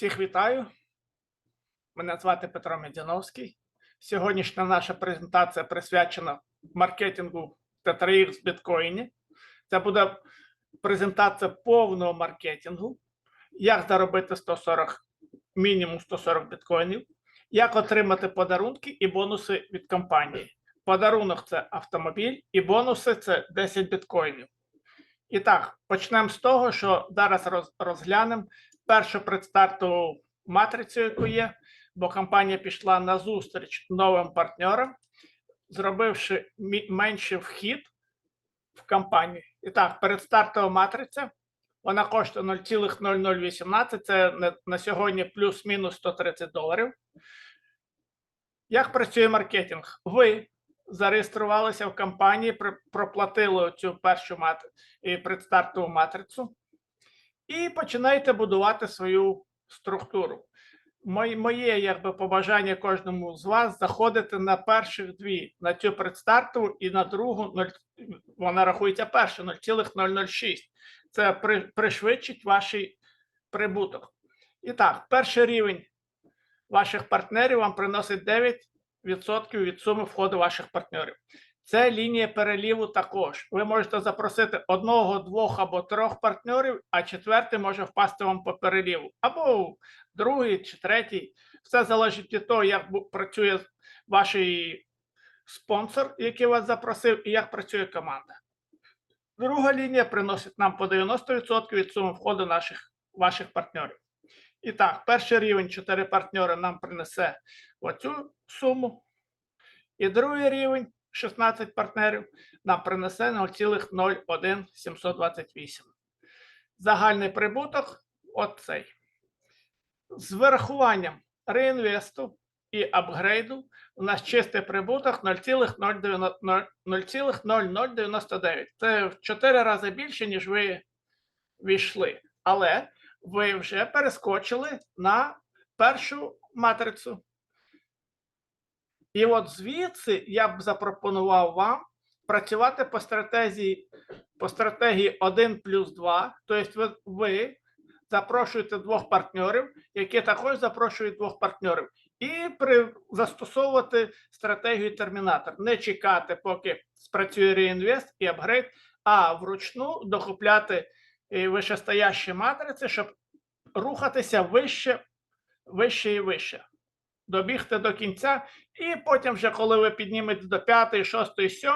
Всіх вітаю. Мене звати Петро Медяновський. Сьогоднішня наша презентація присвячена маркетингу T3X в біткоїні. Це буде презентація повного маркетингу, як заробити 140, мінімум 140 біткоїнів, як отримати подарунки і бонуси від компанії. Подарунок це автомобіль, і бонуси це 10 біткоїнів. І так, почнемо з того, що зараз розглянемо першу предстартову матрицю, яку є, бо компанія пішла на зустріч новим партнерам, зробивши менший вхід в компанію. І так, предстартова матриця. Вона коштує 0,0018, це на, сьогодні плюс-мінус 130 доларів. Як працює маркетинг? Ви зареєструвалися в компанії, проплатили цю першу мат... предстартову матрицю і починаєте будувати свою структуру. Моє, якби побажання кожному з вас заходити на перших дві, на цю предстартову і на другу, нуль- вона рахується перша 0,006. Це при, пришвидшить ваш прибуток. І так, перший рівень ваших партнерів вам приносить 9% від суми входу ваших партнерів. Це лінія переліву також. Ви можете запросити одного, двох або трьох партнерів, а четвертий може впасти вам по переліву. Або другий чи третій. Все залежить від того, як працює ваш спонсор, який вас запросив, і як працює команда. Друга лінія приносить нам по 90% від суми входу наших ваших партнерів. І так, перший рівень 4 партнери нам принесе оцю суму. І другий рівень 16 партнерів нам принесе 0,01728. Загальний прибуток оцей. З вирахуванням реінвесту і апгрейду у нас чистий прибуток 0,0099. 0,0099. Це в 4 рази більше, ніж ви війшли. Але ви вже перескочили на першу матрицю. І от звідси я б запропонував вам працювати по стратегії, по стратегії 1 плюс 2. Тобто ви, запрошуєте двох партнерів, які також запрошують двох партнерів. І при, застосовувати стратегію термінатор. Не чекати, поки спрацює реінвест і апгрейд, а вручну докупляти е, вищестоящі матриці, щоб рухатися вище, вище і вище добігти до кінця, і потім, вже коли ви піднімете до 5, 6, 7,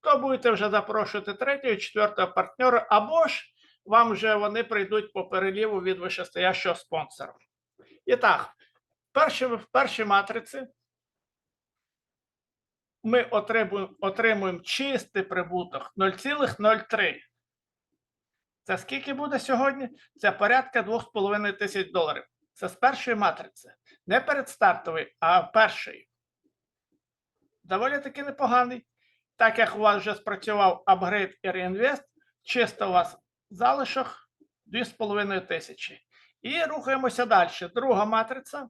то будете вже запрошувати третього, четвертого партнера, або ж вам вже вони прийдуть по переліву від вищестоящого спонсора. І так, в першій матриці ми отримуємо, отримуємо чистий прибуток 0,03. Це скільки буде сьогодні? Це порядка 2,5 тисяч доларів. Це з першої матриці. Не перед стартовий, а перший. Доволі таки непоганий. Так як у вас вже спрацював апгрейд і реінвест, чисто у вас залишок 2,5 тисячі. І рухаємося далі. Друга матриця.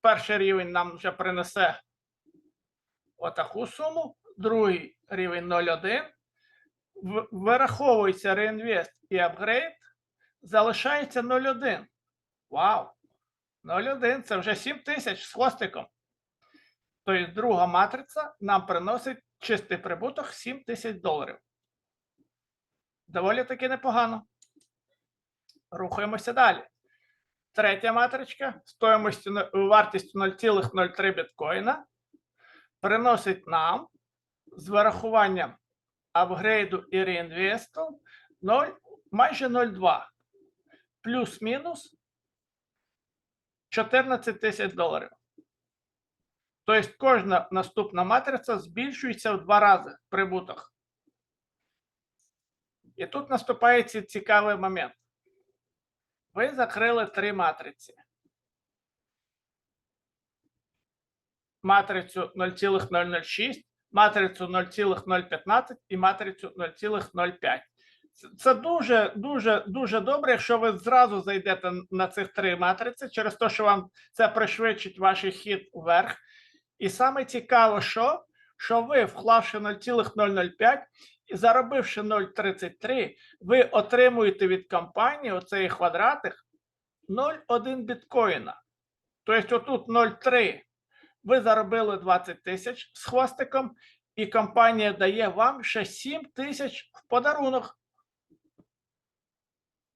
Перший рівень нам вже принесе отаку суму. Другий рівень 0,1. В- Вираховується реінвест і апгрейд. Залишається 0,1. Вау! 0,1 це вже 7 тисяч з хвостиком. Тобто друга матриця нам приносить чистий прибуток 7 тисяч доларів. Доволі таки непогано. Рухаємося далі. Третя матричка стоїмостю вартістю 0,03 біткоїна приносить нам з вирахуванням апгрейду і реінвесту 0, майже 0,2 плюс-мінус 14 тисяч доларів. Тобто кожна наступна матриця збільшується в два рази прибуток. І тут наступає цікавий момент. Ви закрили три матриці. Матрицю 0,006, матрицю 0,015 і матрицю 0,05. Це- дуже, дуже, дуже добре, якщо ви зразу зайдете на цих три матриці, через те, що вам це пришвидшить ваш хід вверх. І саме цікаво, що, що ви, вклавши 0,005 І заробивши 0,33, ви отримуєте від компанії оцей квадратик 0,1 біткоїна. Тобто отут 0,3 ви заробили 20 тисяч з хвостиком, і компанія дає вам ще 7 тисяч в подарунок.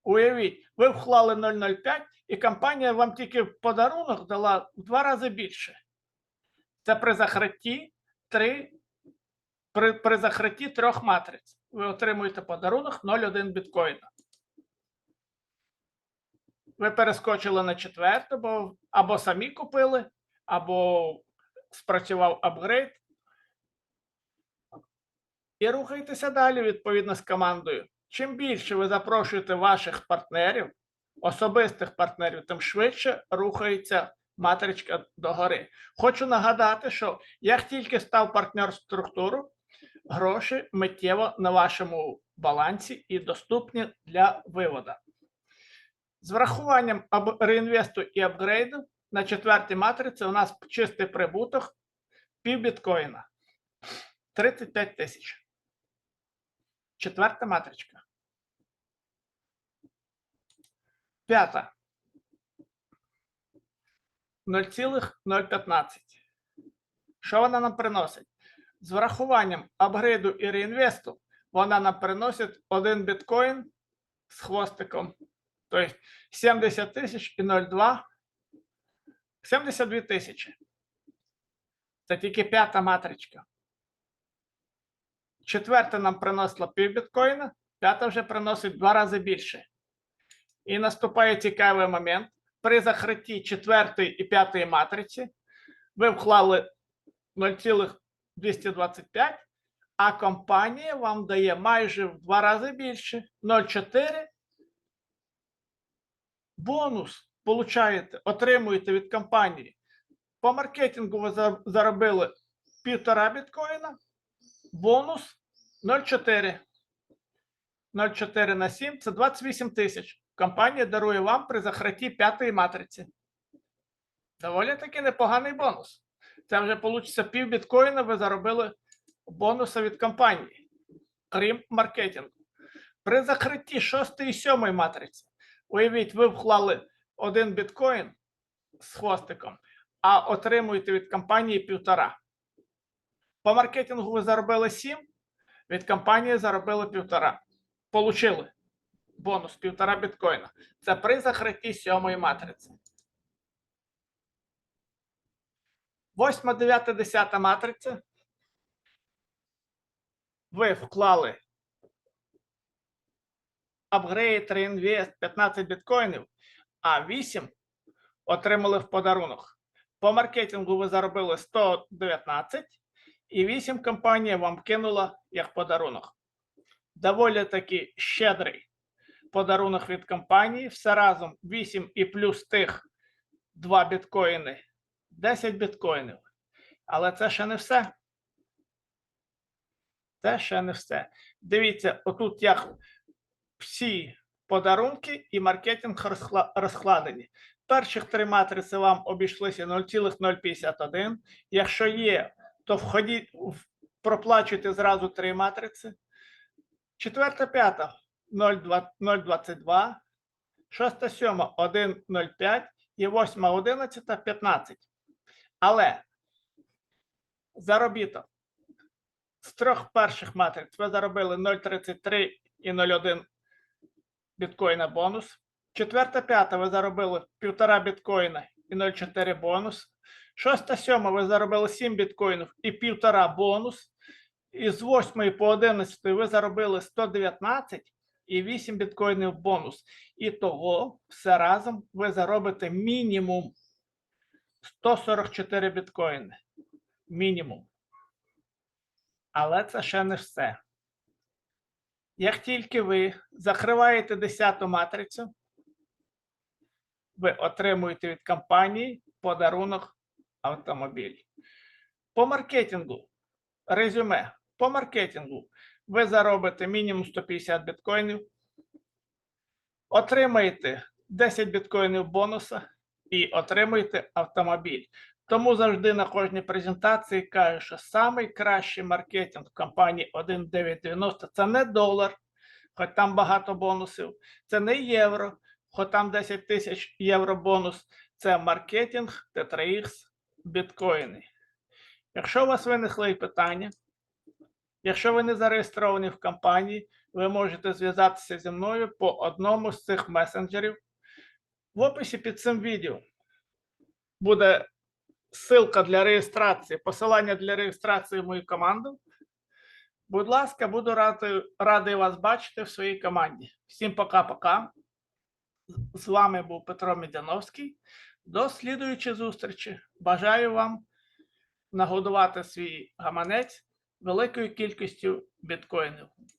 Уявіть, ви вклали 0,05, і компанія вам тільки в подарунок дала в два рази більше. Це при закритті 3, при, при закритті трьох матриць. Ви отримуєте подарунок 0,1 біткоїна. Ви перескочили на четверту, бо або самі купили, або спрацював апгрейд. І рухайтеся далі відповідно з командою. Чим більше ви запрошуєте ваших партнерів, особистих партнерів, тим швидше рухається матричка догори. Хочу нагадати, що як тільки став партнер структуру, гроші миттєво на вашому балансі і доступні для виводу. З врахуванням реінвесту і апгрейду на четвертій матриці у нас чистий прибуток пів біткоїна 35 тисяч. Четверта матричка. П'ята. 0,015. Що вона нам приносить? З врахуванням апгрейду і реінвесту вона нам приносить один біткоін з хвостиком. Тобто 70 тисяч і 0,2. 72 тисячі. Це тільки п'ята матричка. Четверта нам приносила пів біткоїна, п'ята вже приносить два рази більше. І наступає цікавий момент. При закритті четвертої і п'ятої матриці ви вклали 0,225, а компанія вам дає майже в два рази більше 0,4. Бонус получаєте, отримуєте від компанії. По маркетингу ви заробили півтора біткоїна, бонус 0,4. 0,4 на 7 це 28 тисяч. Компанія дарує вам при закритті п'ятої матриці. Доволі таки непоганий бонус. Це вже вийде пів біткоїна, ви заробили бонуса від компанії, крім маркетингу. При закритті шостої і сьомої матриці, уявіть, ви вклали один біткоін з хвостиком, а отримуєте від компанії півтора. По маркетингу ви заробили 7, від компанії заробили півтора. Получили бонус півтора біткоїна. Це при закритті сьомої матриці. Восьма, дев'ята, десята матриця. Ви вклали апгрейд, реінвест 15 біткоїнів, а 8 отримали в подарунок. По маркетингу ви заробили 119, і 8 компанія вам кинула як подарунок. Доволі таки щедрий подарунок від компанії. Все разом 8 і плюс тих 2 біткоїни, 10 біткоїнів. Але це ще не все. Це ще не все. Дивіться, отут як всі подарунки і маркетинг розкладені. Перших три матриці вам обійшлися 0,051. Якщо є, то входіть, проплачуйте зразу три матриці. Четверта, п'ята 0,2 0,22, шоста, сьома 1,05 і восьма, одинадцята 15. Але заробіток з трьох перших матриць ви заробили 0,33 і 0,1 біткоїна бонус. Четверта, п'ята ви заробили півтора біткоїна і 0,4 бонус. Шоста, сьома ви заробили 7 біткоїнів і півтора бонус. І з 8 по 11 ви заробили 119 і 8 біткоїнів бонус. І того все разом ви заробите мінімум 144 біткоїни. Мінімум. Але це ще не все. Як тільки ви закриваєте 10 матрицю, ви отримуєте від компанії подарунок автомобіль. По маркетингу, резюме, по маркетингу ви заробите мінімум 150 біткоїнів, отримаєте 10 біткоїнів бонуса і отримаєте автомобіль. Тому завжди на кожній презентації кажу, що найкращий маркетинг в компанії 1990 це не долар, хоч там багато бонусів, це не євро, хоч там 10 тисяч євро бонус, це маркетинг T3X біткоїни. Якщо у вас виникли питання, якщо ви не зареєстровані в компанії, ви можете зв'язатися зі мною по одному з цих месенджерів. В описі під цим відео буде ссылка для реєстрації, посилання для реєстрації в мою команду. Будь ласка, буду радий, радий вас бачити в своїй команді. Всім пока-пока. З вами був Петро Медяновський. До слідуючої зустрічі. Бажаю вам нагодувати свій гаманець великою кількістю біткоїнів.